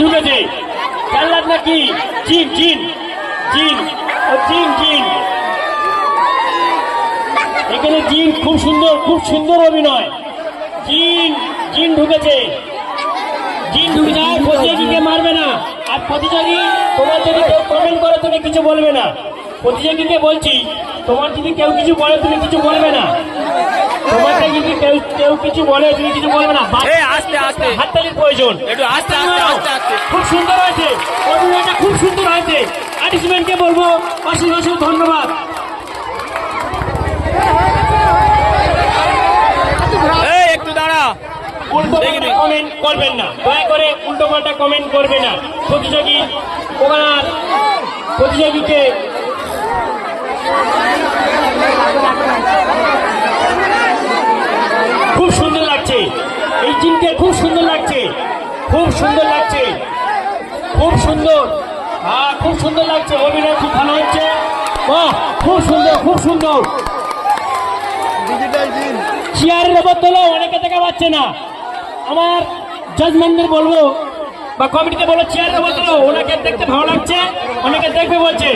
ঢুকেছে। জানলাত নাকি জিন জিন ও জিন জিন। এখানে জিন খুব সুন্দর খুব সুন্দর অভিনয়। জিন জিন ঢুকেছে। জিন ঢুকে যায়, প্রতিযোগীকে মারবে না। আর প্রতিযোগী তোমার যদি কেউ কমেন্ট করে, তুমি কিছু বলবে না। প্রতিযোগীকে বলছি, তোমার যদি কেউ কিছু বলে, তুমি কিছু বলবে না। তোমাকে কেউ কিছু বলে তুমি কিছু বলবে না। আস্তে, আস্তে। হাততালির প্রয়োজন। একটু আস্তে, আস্তে, আস্তে, আস্তে। খুব সুন্দর হয়েছে। অভিনয়টা খুব সুন্দর হয়েছে। আর্টিস্টম্যানকে বলব? অশেষ অশেষ ধন্যবাদ। একটু দাঁড়া। উল্টো কমেন্ট করবেন না। দয়া করে উল্টো পাল্টা কমেন্ট করবে না। প্রতিযোগী প্রতিযোগীকে খুব সুন্দর লাগছে। এই জিনকে খুব সুন্দর লাগছে। খুব সুন্দর লাগছে। খুব সুন্দর। হ্যাঁ খুব সুন্দর লাগছে। অভিনয় খুব ভালো হচ্ছে। খুব সুন্দর খুব সুন্দর। চেয়ারের ওপর তোলো অনেকে দেখা পাচ্ছে না। আমার জাজমেন্টদের বলব বা কমিটিতে বলো চেয়ারের ওপর তোলো ওনাকে দেখতে ভালো লাগছে অনেকে দেখবে বলছে